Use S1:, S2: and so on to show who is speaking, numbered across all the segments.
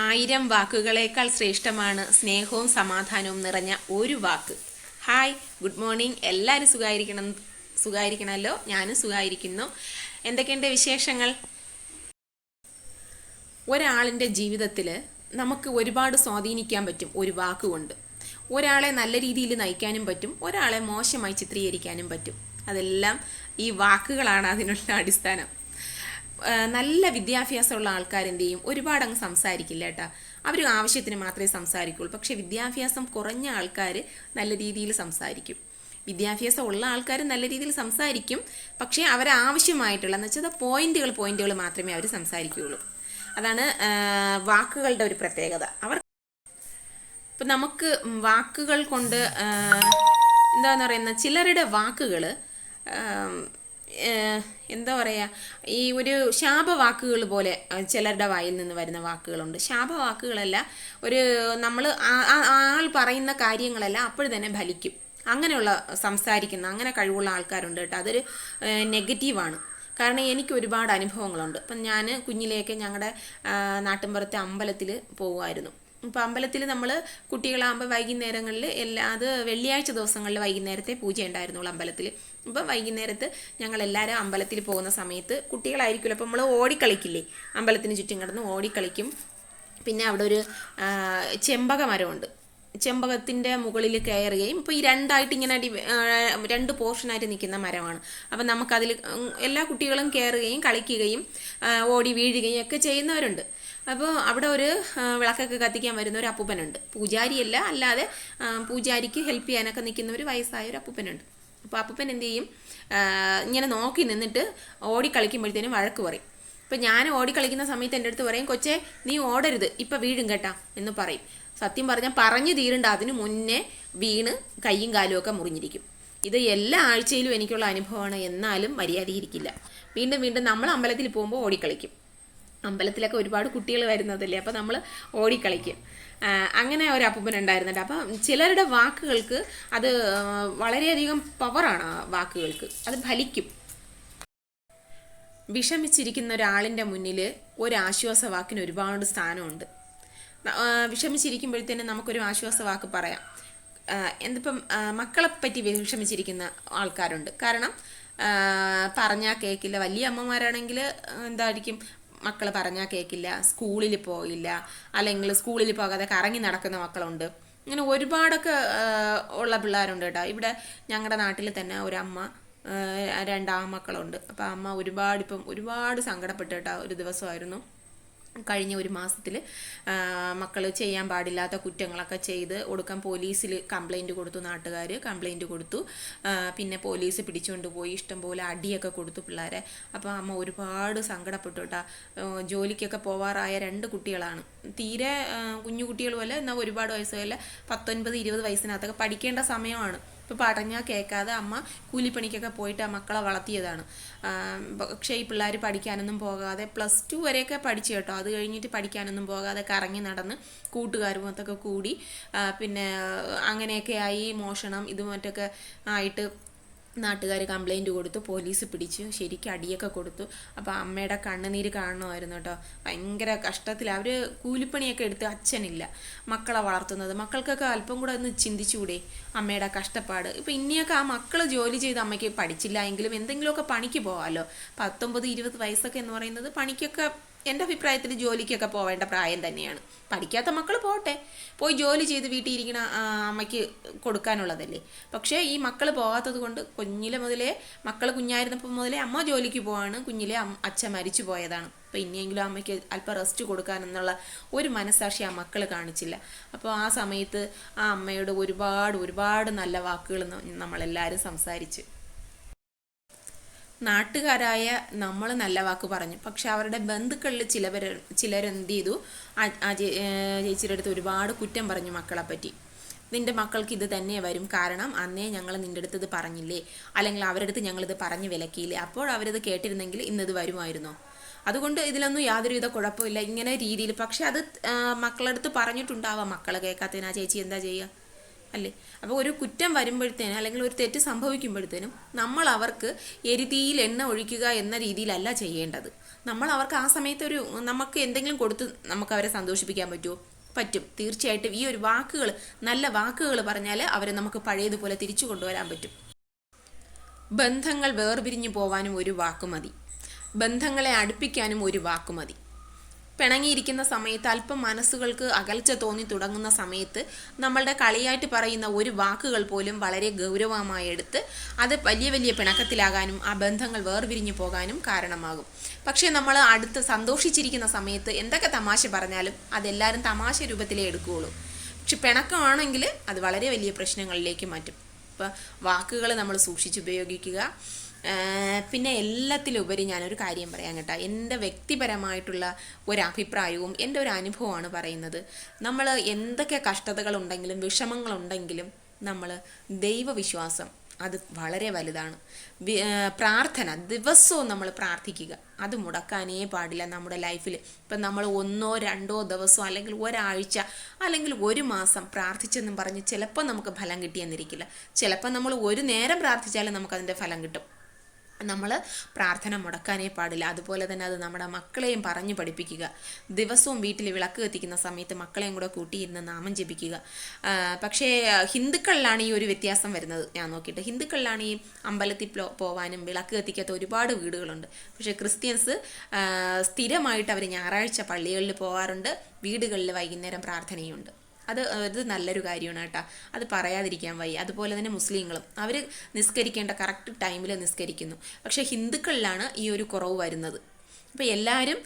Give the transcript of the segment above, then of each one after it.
S1: ആയിരം വാക്കുകളേക്കാൾ ശ്രേഷ്ഠമാണ് സ്നേഹവും സമാധാനവും നിറഞ്ഞ ഒരു വാക്ക്. ഹായ് ഗുഡ് മോർണിംഗ് എല്ലാവരും സുഖമായിരിക്കണം സുഖമായിരിക്കണമല്ലോ ഞാനും സുഖമായിരിക്കുന്നു എന്തൊക്കെയുണ്ട് വിശേഷങ്ങൾ? ഒരാളിന്റെ ജീവിതത്തിൽ നമുക്ക് ഒരുപാട് സ്വാധീനിക്കാൻ പറ്റും ഒരു വാക്കുകൊണ്ട് ഒരാളെ നല്ല രീതിയിൽ നയിക്കാനും പറ്റും ഒരാളെ മോശമായി ചിത്രീകരിക്കാനും പറ്റും. അതെല്ലാം ഈ വാക്കുകളാണ് അതിനുള്ള അടിസ്ഥാനം. നല്ല വിദ്യാഭ്യാസമുള്ള ആൾക്കാരെന്തെയും ഒരുപാട് അങ്ങ് സംസാരിക്കില്ല കേട്ടോ. അവർ ആവശ്യത്തിന് മാത്രമേ സംസാരിക്കുള്ളൂ. പക്ഷെ വിദ്യാഭ്യാസം കുറഞ്ഞ ആൾക്കാർ നല്ല രീതിയിൽ സംസാരിക്കും. വിദ്യാഭ്യാസം ഉള്ള ആൾക്കാർ നല്ല രീതിയിൽ സംസാരിക്കും. പക്ഷേ അവരാവശ്യമായിട്ടുള്ള എന്ന് വെച്ചാൽ പോയിന്റുകൾ പോയിന്റുകൾ മാത്രമേ അവർ സംസാരിക്കുകയുള്ളൂ. അതാണ് വാക്കുകളുടെ ഒരു പ്രത്യേകത. അവർ ഇപ്പം നമുക്ക് വാക്കുകൾ കൊണ്ട് എന്താണെന്ന് പറയുന്ന ചിലരുടെ വാക്കുകൾ എന്താ പറയുക ഈ ഒരു ശാപവാക്കുകൾ പോലെ ചിലരുടെ വായിൽ നിന്ന് വരുന്ന വാക്കുകളുണ്ട്. ശാപവാക്കുകളല്ല ഒരു നമ്മൾ ആൾ പറയുന്ന കാര്യങ്ങളല്ല അപ്പോൾ തന്നെ ഫലിക്കും. അങ്ങനെയുള്ള സംസാരിക്കുന്ന അങ്ങനെ കഴിവുള്ള ആൾക്കാരുണ്ട് കേട്ടോ. അതൊരു നെഗറ്റീവാണ്. കാരണം എനിക്ക് ഒരുപാട് അനുഭവങ്ങളുണ്ട്. അപ്പം ഞാൻ കുഞ്ഞിലെയൊക്കെ ഞങ്ങളുടെ നാട്ടിൻപുറത്തെ അമ്പലത്തിൽ പോകുമായിരുന്നു ഇപ്പം അമ്പലത്തിൽ നമ്മൾ കുട്ടികളാകുമ്പോൾ വൈകുന്നേരങ്ങളിൽ എല്ലാ അത് വെള്ളിയാഴ്ച ദിവസങ്ങളിൽ വൈകുന്നേരത്തെ പൂജ ഉണ്ടായിരുന്നുള്ളൂ അമ്പലത്തിൽ ഇപ്പം വൈകുന്നേരത്ത് ഞങ്ങൾ എല്ലാവരും അമ്പലത്തിൽ പോകുന്ന സമയത്ത് കുട്ടികളായിരിക്കുമല്ലോ. അപ്പം നമ്മൾ ഓടിക്കളിക്കില്ലേ? അമ്പലത്തിന് ചുറ്റും കിടന്ന് ഓടിക്കളിക്കും. പിന്നെ അവിടെ ഒരു ചെമ്പക മരമുണ്ട്. ചെമ്പകത്തിന്റെ മുകളിൽ കയറുകയും ഇപ്പോൾ ഈ രണ്ടായിട്ട് ഇങ്ങനെ അടി രണ്ട് പോർഷനായിട്ട് നിൽക്കുന്ന മരമാണ്. അപ്പം നമുക്കതിൽ എല്ലാ കുട്ടികളും കയറുകയും കളിക്കുകയും ഓടി വീഴുകയും ഒക്കെ ചെയ്യുന്നവരുണ്ട്. അപ്പോൾ അവിടെ ഒരു വിളക്കൊക്കെ കത്തിക്കാൻ വരുന്ന ഒരു അപ്പൂപ്പനുണ്ട്. പൂജാരിയല്ല അല്ലാതെ പൂജാരിക്ക് ഹെൽപ്പ് ചെയ്യാനൊക്കെ നിൽക്കുന്ന ഒരു വയസ്സായ ഒരു അപ്പൂപ്പനുണ്ട്. അപ്പോൾ അപ്പൂപ്പൻ എന്ത് ചെയ്യും? ഇങ്ങനെ നോക്കി നിന്നിട്ട് ഓടിക്കളിക്കുമ്പോഴത്തേനും വഴക്ക് പറയും. ഇപ്പം ഞാൻ ഓടിക്കളിക്കുന്ന സമയത്ത് എന്റെ അടുത്ത് പറയും കൊച്ചേ നീ ഓടരുത്. ഇപ്പം വീഴും കേട്ടാ എന്ന് പറയും. സത്യം പറഞ്ഞാൽ പറഞ്ഞു തീരണ്ട അതിന് മുന്നേ വീണ് കൈയും കാലും ഒക്കെ മുറിഞ്ഞിരിക്കും. ഇത് എല്ലാ ആഴ്ചയിലും എനിക്കുള്ള അനുഭവമാണ് എന്നാലും മര്യാദയിരിക്കില്ല വീണ്ടും വീണ്ടും നമ്മൾ അമ്പലത്തിൽ പോകുമ്പോൾ ഓടിക്കളിക്കും. അമ്പലത്തിലൊക്കെ ഒരുപാട് കുട്ടികൾ വരുന്നതല്ലേ? അപ്പം നമ്മൾ ഓടിക്കളിക്കും. അങ്ങനെ ഒരു അപ്പൂപ്പൻ ഉണ്ടായിരുന്നുണ്ട്. അപ്പം ചിലരുടെ വാക്കുകൾക്ക് അത് വളരെയധികം പവറാണ് ആ വാക്കുകൾക്ക്. അത് ഫലിക്കും. വിഷമിച്ചിരിക്കുന്ന ഒരാളിന്റെ മുന്നിൽ ഒരു ആശ്വാസവാക്കിന് ഒരുപാട് സ്ഥാനമുണ്ട്. വിഷമിച്ചിരിക്കുമ്പോഴത്തേനും നമുക്കൊരു ആശ്വാസ വാക്ക് പറയാം. എന്തിപ്പം മക്കളെ പറ്റി വിഷമിച്ചിരിക്കുന്ന ആൾക്കാരുണ്ട്. കാരണം പറഞ്ഞാൽ കേൾക്കില്ല വലിയ അമ്മമാരാണെങ്കിൽ എന്തായിരിക്കും? മക്കൾ പറഞ്ഞാൽ കേൾക്കില്ല സ്കൂളിൽ പോയില്ല അല്ലെങ്കിൽ സ്കൂളിൽ പോകാതെ കറങ്ങി നടക്കുന്ന മക്കളുണ്ട്. ഇങ്ങനെ ഒരുപാടൊക്കെ ഉള്ള പിള്ളേരുണ്ട് കേട്ടോ. ഇവിടെ ഞങ്ങളുടെ നാട്ടിൽ തന്നെ ഒരമ്മ രണ്ടാം രണ്ടാമക്കളുണ്ട് അപ്പോൾ അമ്മ ഒരുപാട് ഇപ്പം ഒരുപാട് സങ്കടപ്പെട്ട് കേട്ടോ. ഒരു ദിവസമായിരുന്നു. കഴിഞ്ഞ ഒരു മാസത്തിൽ മക്കൾ ചെയ്യാൻ പാടില്ലാത്ത കുറ്റങ്ങളൊക്കെ ചെയ്ത് കൊടുക്കാൻ പോലീസിൽ കംപ്ലൈന്റ് കൊടുത്തു നാട്ടുകാർ കംപ്ലൈന്റ് കൊടുത്തു. പിന്നെ പോലീസ് പിടിച്ചുകൊണ്ട് പോയി ഇഷ്ടംപോലെ അടിയൊക്കെ കൊടുത്തു പിള്ളേരെ. അപ്പോൾ അമ്മ ഒരുപാട് സങ്കടപ്പെട്ടു കേട്ടോ ജോലിക്കൊക്കെ പോവാറായ രണ്ട് കുട്ടികളാണ്. തീരെ കുഞ്ഞു കുട്ടികൾ പോലെ എന്നാൽ ഒരുപാട് വയസ്സുകളിൽ പത്തൊൻപത് ഇരുപത് വയസ്സിനകത്തൊക്കെ പഠിക്കേണ്ട സമയമാണ്. ഇപ്പോൾ പറഞ്ഞാൽ കേൾക്കാതെ അമ്മ കൂലിപ്പണിക്കൊക്കെ പോയിട്ട് ആ മക്കളെ വളർത്തിയതാണ്. പക്ഷേ ഈ പിള്ളേർ പഠിക്കാനൊന്നും പോകാതെ പ്ലസ് ടു വരെയൊക്കെ പഠിച്ചു കേട്ടോ. അത് കഴിഞ്ഞിട്ട് പഠിക്കാനൊന്നും പോകാതെ കറങ്ങി നടന്ന് കൂട്ടുകാരുമൊത്തൊക്കെ കൂടി പിന്നെ അങ്ങനെയൊക്കെ ആയി മോഷണം ഇതുമറ്റൊക്കെ ആയിട്ട് നാട്ടുകാർ കംപ്ലൈന്റ് കൊടുത്തു പോലീസ് പിടിച്ചു ശരിക്കും അടിയൊക്കെ കൊടുത്തു. അപ്പോൾ അമ്മയുടെ കണ്ണുനീര് കാണണമായിരുന്നു കേട്ടോ ഭയങ്കര കഷ്ടത്തിൽ അവർ കൂലിപ്പണിയൊക്കെ എടുത്ത് അച്ഛനില്ല. മക്കളെ വളർത്തുന്നത്. മക്കൾക്കൊക്കെ അല്പം കൂടെ ഒന്ന് ചിന്തിച്ചുകൂടെ അമ്മയുടെ കഷ്ടപ്പാട്. ഇപ്പം ഇനിയൊക്കെ ആ മക്കൾ ജോലി ചെയ്ത് അമ്മയ്ക്ക് പഠിച്ചില്ല എങ്കിലും എന്തെങ്കിലുമൊക്കെ പണിക്ക് പോകാമല്ലോ പത്തൊമ്പത് ഇരുപത് വയസ്സൊക്കെ എന്ന് പറയുന്നത് പണിക്കൊക്കെ എന്റെ അഭിപ്രായത്തിൽ ജോലിക്കൊക്കെ പോവേണ്ട പ്രായം തന്നെയാണ്. പഠിക്കാത്ത മക്കൾ പോട്ടെ. പോയി ജോലി ചെയ്ത് വീട്ടിൽ ഇരിക്കണ അമ്മയ്ക്ക് കൊടുക്കാനുള്ളതല്ലേ. പക്ഷേ ഈ മക്കൾ പോകാത്തത് കൊണ്ട് കുഞ്ഞിലെ മുതലേ മക്കൾ കുഞ്ഞായിരുന്നപ്പോൾ മുതലേ അമ്മ ജോലിക്ക് പോവാണ്. കുഞ്ഞിലെ അച്ഛൻ മരിച്ചു പോയതാണ്. അപ്പോൾ ഇനിയെങ്കിലും അമ്മയ്ക്ക് അല്പം റെസ്റ്റ് കൊടുക്കാനെന്നുള്ള ഒരു മനസ്സാക്ഷി ആ മക്കൾ കാണിച്ചില്ല. അപ്പോൾ ആ സമയത്ത് ആ അമ്മയോട് ഒരുപാട് ഒരുപാട് നല്ല വാക്കുകൾ നമ്മളെല്ലാവരും സംസാരിച്ച്. നാട്ടുകാരായ നമ്മൾ നല്ല വാക്ക് പറഞ്ഞു. പക്ഷെ അവരുടെ ബന്ധുക്കളിൽ ചിലവർ ചിലരെന്ത് ചെയ്തു ചേച്ചിയുടെ അടുത്ത് ഒരുപാട് കുറ്റം പറഞ്ഞു മക്കളെ പറ്റി. നിന്റെ മക്കൾക്ക് ഇത് തന്നെ വരും. കാരണം അന്നേ ഞങ്ങൾ നിന്റെ അടുത്ത് ഇത് പറഞ്ഞില്ലേ? അല്ലെങ്കിൽ അവരുടെ അടുത്ത് ഞങ്ങളിത് പറഞ്ഞ് വിലക്കിയില്ലേ? അപ്പോൾ അവരത് കേട്ടിരുന്നെങ്കിൽ ഇന്നത് വരുമായിരുന്നോ? അതുകൊണ്ട് ഇതിലൊന്നും യാതൊരുവിധ കുഴപ്പമില്ല. ഇങ്ങനെ രീതിയിൽ പക്ഷെ അത് മക്കളടുത്ത് പറഞ്ഞിട്ടുണ്ടാവാം മക്കളെ കേൾക്കാത്തതിന്. ആ ചേച്ചി എന്താ ചെയ്യുക അല്ലേ? അപ്പോൾ ഒരു കുറ്റം വരുമ്പോഴത്തേനും അല്ലെങ്കിൽ ഒരു തെറ്റ് സംഭവിക്കുമ്പോഴത്തേനും നമ്മൾ അവർക്ക് എരുതിയിൽ എണ്ണ ഒഴിക്കുക എന്ന രീതിയിലല്ല ചെയ്യേണ്ടത്. നമ്മൾ അവർക്ക് ആ സമയത്ത് ഒരു നമുക്ക് എന്തെങ്കിലും കൊടുത്ത് നമുക്ക് അവരെ സന്തോഷിപ്പിക്കാൻ പറ്റുമോ? പറ്റും. തീർച്ചയായിട്ടും ഈ ഒരു വാക്കുകൾ നല്ല വാക്കുകൾ പറഞ്ഞാൽ അവരെ നമുക്ക് പഴയതുപോലെ തിരിച്ചു കൊണ്ടുവരാൻ പറ്റും. ബന്ധങ്ങൾ വേർപിരിഞ്ഞു പോവാനും ഒരു വാക്ക് മതി ബന്ധങ്ങളെ അടുപ്പിക്കാനും ഒരു വാക്ക് മതി പിണങ്ങിയിരിക്കുന്ന സമയത്ത് അല്പം മനസ്സുകൾക്ക് അകൽച്ച തോന്നി തുടങ്ങുന്ന സമയത്ത് നമ്മളുടെ കളിയായിട്ട് പറയുന്ന ഒരു വാക്കുകൾ പോലും വളരെ ഗൗരവമായി എടുത്ത് അത് വലിയ വലിയ പിണക്കത്തിലാകാനും ആ ബന്ധങ്ങൾ വേർപിരിഞ്ഞു പോകാനും കാരണമാകും. പക്ഷേ നമ്മൾ അടുത്ത് സന്തോഷിച്ചിരിക്കുന്ന സമയത്ത് എന്തൊക്കെ തമാശ പറഞ്ഞാലും അതെല്ലാവരും തമാശ രൂപത്തിലേ എടുക്കുകയുള്ളൂ. പക്ഷെ പിണക്കമാണെങ്കിൽ അത് വളരെ വലിയ പ്രശ്നങ്ങളിലേക്ക് മാറ്റും. അപ്പോൾ വാക്കുകൾ നമ്മൾ സൂക്ഷിച്ചുപയോഗിക്കുക പിന്നെ എല്ലാത്തിലുപരി ഞാനൊരു കാര്യം പറയാം കേട്ടോ. എന്റെ വ്യക്തിപരമായിട്ടുള്ള ഒരഭിപ്രായവും എന്റെ ഒരു അനുഭവമാണ് പറയുന്നത്. നമ്മൾ എന്തൊക്കെ കഷ്ടതകളുണ്ടെങ്കിലും വിഷമങ്ങളുണ്ടെങ്കിലും നമ്മൾ ദൈവവിശ്വാസം അത് വളരെ വലുതാണ്. പ്രാർത്ഥന ദിവസവും നമ്മൾ പ്രാർത്ഥിക്കുക. അത് മുടക്കാനേ പാടില്ല നമ്മുടെ ലൈഫിൽ ഇപ്പം നമ്മൾ ഒന്നോ രണ്ടോ ദിവസമോ അല്ലെങ്കിൽ ഒരാഴ്ച അല്ലെങ്കിൽ ഒരു മാസം പ്രാർത്ഥിച്ചെന്നും പറഞ്ഞ് ചിലപ്പോൾ നമുക്ക് ഫലം കിട്ടിയെന്നിരിക്കില്ല. ചിലപ്പോൾ നമ്മൾ ഒരു നേരം പ്രാർത്ഥിച്ചാലും നമുക്കതിന്റെ ഫലം കിട്ടും. നമ്മൾ പ്രാർത്ഥന മുടക്കാനേ പാടില്ല. അതുപോലെ തന്നെ അത് നമ്മുടെ മക്കളെയും പറഞ്ഞു പഠിപ്പിക്കുക. ദിവസവും വീട്ടിൽ വിളക്ക് കത്തിക്കുന്ന സമയത്ത് മക്കളെയും കൂടെ കൂട്ടിയിരുന്ന് നാമം ജപിക്കുക. പക്ഷേ ഹിന്ദുക്കളിലാണ് ഈ ഒരു വ്യത്യാസം വരുന്നത്. ഞാൻ നോക്കിയിട്ട് ഹിന്ദുക്കളിലാണ് ഈ അമ്പലത്തിൽ പോവാനും വിളക്ക് കത്തിക്കാത്ത ഒരുപാട് വീടുകളുണ്ട്. പക്ഷേ ക്രിസ്ത്യൻസ് സ്ഥിരമായിട്ട് അവർ ഞായറാഴ്ച പള്ളികളിൽ പോകാറുണ്ട് വീടുകളിൽ വൈകുന്നേരം പ്രാർത്ഥനയുണ്ട്. അത് അത് നല്ലൊരു കാര്യമാണ് കേട്ടോ. അത് പറയാതിരിക്കാൻ വയ്യ. അതുപോലെ തന്നെ മുസ്ലിങ്ങളും അവർ നിസ്കരിക്കേണ്ട കറക്റ്റ് ടൈമിൽ നിസ്കരിക്കുന്നു. പക്ഷേ ഹിന്ദുക്കളിലാണ് ഈ ഒരു കുറവ് വരുന്നത്. അപ്പോൾ എല്ലാവരും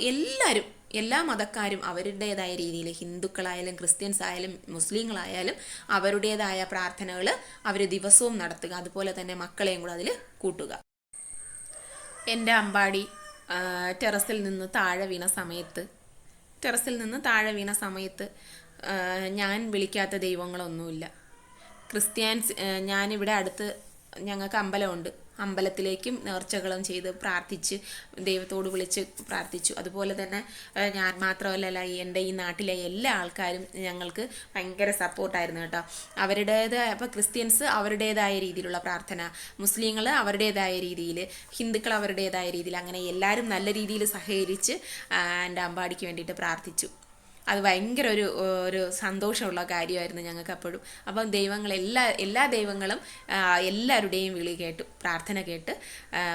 S1: എല്ലാവരും എല്ലാ മതക്കാരും അവരുടേതായ രീതിയിൽ ഹിന്ദുക്കളായാലും ക്രിസ്ത്യൻസ് ആയാലും മുസ്ലിങ്ങളായാലും അവരുടേതായ പ്രാർത്ഥനകൾ അവർ ദിവസവും നടത്തുക. അതുപോലെ തന്നെ മക്കളെയും കൂടെ അതിൽ കൂട്ടുക. എന്റെ അമ്പാടി ടെറസിൽ നിന്ന് താഴെ വീണ സമയത്ത് ടെറസിൽ നിന്ന് താഴെ വീണ സമയത്ത് ഞാൻ വിളിക്കാത്ത ദൈവങ്ങളൊന്നുമില്ല. ക്രിസ്ത്യാൻസ് ഞാനിവിടെ അടുത്ത് ഞങ്ങൾക്ക് അമ്പലമുണ്ട്. അമ്പലത്തിലേക്കും നേർച്ചകളും ചെയ്ത് പ്രാർത്ഥിച്ച് ദൈവത്തോട് വിളിച്ച് പ്രാർത്ഥിച്ചു. അതുപോലെ തന്നെ ഞാൻ മാത്രമല്ല എന്റെ ഈ നാട്ടിലെ എല്ലാ ആൾക്കാരും ഞങ്ങൾക്ക് ഭയങ്കര സപ്പോർട്ടായിരുന്നു കേട്ടോ. അവരുടേതായ അപ്പോൾ ക്രിസ്ത്യൻസ് അവരുടേതായ രീതിയിലുള്ള പ്രാർത്ഥന മുസ്ലിങ്ങൾ അവരുടേതായ രീതിയിൽ ഹിന്ദുക്കൾ അവരുടേതായ രീതിയിൽ അങ്ങനെ എല്ലാവരും നല്ല രീതിയിൽ സഹകരിച്ച് എന്റെ അമ്പാടിക്ക് വേണ്ടിയിട്ട് പ്രാർത്ഥിച്ചു. അത് ഭയങ്കര ഒരു ഒരു സന്തോഷമുള്ള കാര്യമായിരുന്നു ഞങ്ങൾക്ക് അപ്പോഴും അപ്പം ദൈവങ്ങൾ എല്ലാ എല്ലാ ദൈവങ്ങളും എല്ലാവരുടെയും വിളി കേട്ടു പ്രാർത്ഥന കേട്ട്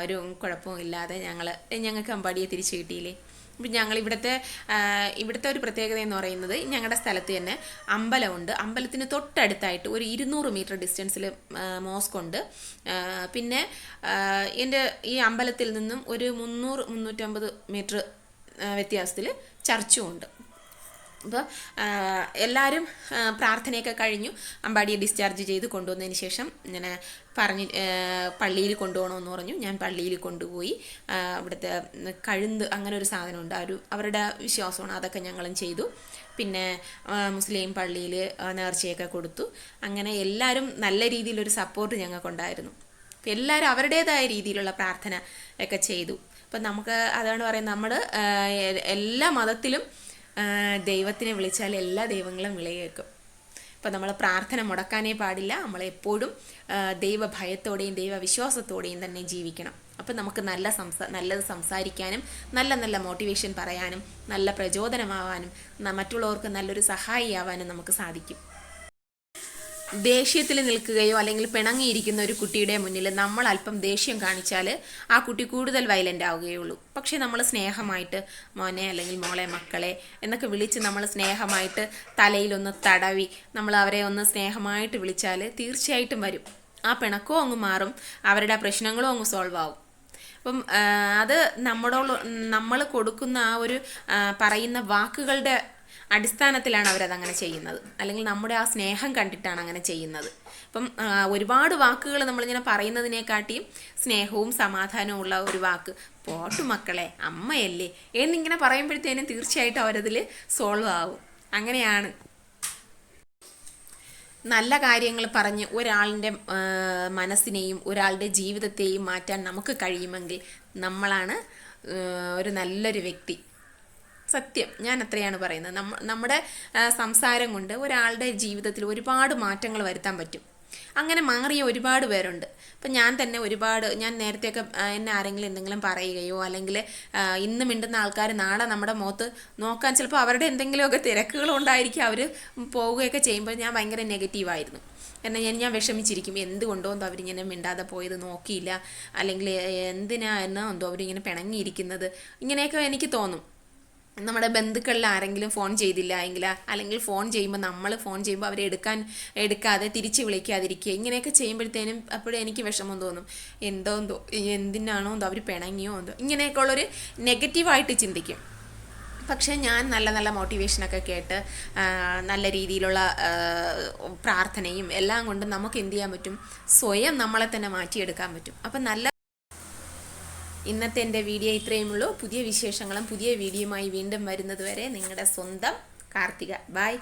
S1: ഒരു കുഴപ്പവും ഇല്ലാതെ ഞങ്ങൾ ഞങ്ങൾക്ക് അമ്പാടിയെ തിരിച്ചു കിട്ടിയില്ലേ? ഇപ്പം ഞങ്ങൾ ഇവിടുത്തെ ഇവിടുത്തെ ഒരു പ്രത്യേകത എന്ന് പറയുന്നത് ഞങ്ങളുടെ സ്ഥലത്ത് തന്നെ അമ്പലമുണ്ട് അമ്പലത്തിന് തൊട്ടടുത്തായിട്ട് ഒരു ഇരുന്നൂറ് മീറ്റർ ഡിസ്റ്റൻസിൽ മോസ്ക് ഉണ്ട്. പിന്നെ എന്റെ ഈ അമ്പലത്തിൽ നിന്നും ഒരു മുന്നൂറ് മുന്നൂറ്റമ്പത് മീറ്റർ വ്യത്യാസത്തിൽ ചർച്ചും ഉണ്ട്. അപ്പോൾ എല്ലാവരും പ്രാർത്ഥനയൊക്കെ കഴിഞ്ഞു. അമ്പാടിയെ ഡിസ്ചാർജ് ചെയ്ത് കൊണ്ടുവന്നതിന് ശേഷം ഇങ്ങനെ പറഞ്ഞ് പള്ളിയിൽ കൊണ്ടുപോകണമെന്ന് പറഞ്ഞു. ഞാൻ പള്ളിയിൽ കൊണ്ടുപോയി. അവിടുത്തെ കഴുന്ത് അങ്ങനെ ഒരു സാധനമുണ്ട്. ആ ഒരു അവരുടെ വിശ്വാസമാണ്. അതൊക്കെ ഞങ്ങളും ചെയ്തു. പിന്നെ മുസ്ലിം പള്ളിയിൽ നേർച്ചയൊക്കെ കൊടുത്തു. അങ്ങനെ എല്ലാവരും നല്ല രീതിയിലൊരു സപ്പോർട്ട് ഞങ്ങൾക്കുണ്ടായിരുന്നു. എല്ലാവരും അവരുടേതായ രീതിയിലുള്ള പ്രാർത്ഥന ഒക്കെ ചെയ്തു. അപ്പം നമുക്ക് അതാണ് പറയുന്നത് നമ്മൾ എല്ലാ മതത്തിലും ദൈവത്തിനെ വിളിച്ചാൽ എല്ലാ ദൈവങ്ങളും വിളയേക്കും അപ്പോൾ നമ്മൾ പ്രാർത്ഥന മുടക്കാനേ പാടില്ല. നമ്മളെപ്പോഴും ദൈവഭയത്തോടെയും ദൈവവിശ്വാസത്തോടെയും തന്നെ ജീവിക്കണം. അപ്പം നമുക്ക് നല്ല സംസാ നല്ലത് സംസാരിക്കാനും നല്ല നല്ല മോട്ടിവേഷൻ പറയാനും നല്ല പ്രചോദനമാവാനും മറ്റുള്ളവർക്ക് നല്ലൊരു സഹായിയാവാനും നമുക്ക് സാധിക്കും. ദേഷ്യത്തിൽ നിൽക്കുകയോ അല്ലെങ്കിൽ പിണങ്ങിയിരിക്കുന്ന ഒരു കുട്ടിയുടെ മുന്നിൽ നമ്മൾ അല്പം ദേഷ്യം കാണിച്ചാൽ ആ കുട്ടി കൂടുതൽ വയലന്റ് ആവുകയുള്ളൂ. പക്ഷേ നമ്മൾ സ്നേഹമായിട്ട് മോനെ അല്ലെങ്കിൽ മോളെ മക്കളെ എന്നൊക്കെ വിളിച്ച് നമ്മൾ സ്നേഹമായിട്ട് തലയിലൊന്ന് തടവി നമ്മൾ അവരെ ഒന്ന് സ്നേഹമായിട്ട് വിളിച്ചാൽ തീർച്ചയായിട്ടും വരും. ആ പിണക്കവും അങ്ങ് മാറും അവരുടെ പ്രശ്നങ്ങളും അങ്ങ് സോൾവ് ആവും. അപ്പം അത് നമ്മളോ നമ്മൾ കൊടുക്കുന്ന ആ ഒരു പറയുന്ന വാക്കുകളുടെ അടിസ്ഥാനത്തിലാണ് അവരത് അങ്ങനെ ചെയ്യുന്നത്. അല്ലെങ്കിൽ നമ്മുടെ ആ സ്നേഹം കണ്ടിട്ടാണ് അങ്ങനെ ചെയ്യുന്നത്. അപ്പം ഒരുപാട് വാക്കുകൾ നമ്മളിങ്ങനെ പറയുന്നതിനെക്കാട്ടിയും സ്നേഹവും സമാധാനവും ഉള്ള ഒരു വാക്ക് പോട്ടു മക്കളെ അമ്മയല്ലേ എന്നിങ്ങനെ പറയുമ്പോഴത്തേനും തീർച്ചയായിട്ടും അവരതിൽ സോൾവ് ആവും. അങ്ങനെയാണ്. നല്ല കാര്യങ്ങൾ പറഞ്ഞ് ഒരാളിന്റെ മനസ്സിനെയും ഒരാളുടെ ജീവിതത്തെയും മാറ്റാൻ നമുക്ക് കഴിയുമെങ്കിൽ നമ്മളാണ് ഒരു നല്ലൊരു വ്യക്തി. സത്യം. ഞാൻ അത്രയാണ് പറയുന്നത്. നമ്മ നമ്മുടെ സംസാരം കൊണ്ട് ഒരാളുടെ ജീവിതത്തിൽ ഒരുപാട് മാറ്റങ്ങൾ വരുത്താൻ പറ്റും. അങ്ങനെ മാറിയ ഒരുപാട് പേരുണ്ട്. ഇപ്പം ഞാൻ തന്നെ ഒരുപാട് ഞാൻ നേരത്തെയൊക്കെ എന്നെ ആരെങ്കിലും എന്തെങ്കിലും പറയുകയോ അല്ലെങ്കിൽ ഇന്ന് മിണ്ടുന്ന ആൾക്കാർ നാളെ നമ്മുടെ മുഖത്ത് നോക്കാൻ ചിലപ്പോൾ അവരുടെ എന്തെങ്കിലുമൊക്കെ തിരക്കുകളുണ്ടായിരിക്കും അവർ പോവുകയൊക്കെ ചെയ്യുമ്പോൾ ഞാൻ ഭയങ്കര നെഗറ്റീവായിരുന്നു കാരണം ഞാൻ ഞാൻ വിഷമിച്ചിരിക്കും. എന്തുകൊണ്ടോ എന്തോ അവരിങ്ങനെ മിണ്ടാതെ പോയത് നോക്കിയില്ല. അല്ലെങ്കിൽ എന്തിനാ എന്നോ എന്തോ അവരിങ്ങനെ പിണങ്ങിയിരിക്കുന്നത്. ഇങ്ങനെയൊക്കെ എനിക്ക് തോന്നും. നമ്മുടെ ബന്ധുക്കളിൽ ആരെങ്കിലും ഫോൺ ചെയ്തില്ല എങ്കിൽ അല്ലെങ്കിൽ ഫോൺ ചെയ്യുമ്പോൾ നമ്മൾ ഫോൺ ചെയ്യുമ്പോൾ അവരെ എടുക്കാൻ എടുക്കാതെ തിരിച്ച് വിളിക്കാതിരിക്കുക. ഇങ്ങനെയൊക്കെ ചെയ്യുമ്പോഴത്തേനും അപ്പോഴും എനിക്ക് വിഷമം തോന്നും. എന്തോ എന്തോ എന്തിനാണോ എന്തോ അവർ പിണങ്ങിയോ എന്തോ. ഇങ്ങനെയൊക്കെ ഉള്ളൊരു നെഗറ്റീവായിട്ട് ചിന്തിക്കും. പക്ഷേ ഞാൻ നല്ല നല്ല മോട്ടിവേഷനൊക്കെ കേട്ട് നല്ല രീതിയിലുള്ള പ്രാർത്ഥനയും എല്ലാം കൊണ്ട് നമുക്ക് എന്ത് ചെയ്യാൻ പറ്റും? സ്വയം നമ്മളെ തന്നെ മാറ്റിയെടുക്കാൻ പറ്റും. അപ്പം നല്ല ഇന്നത്തെ എന്റെ വീഡിയോ ഇത്രയും ഉള്ളൂ. പുതിയ വിശേഷങ്ങളും പുതിയ വീഡിയോയുമായി വീണ്ടും വരുന്നതുവരെ നിങ്ങളുടെ സ്വന്തം കാർത്തിക. ബൈ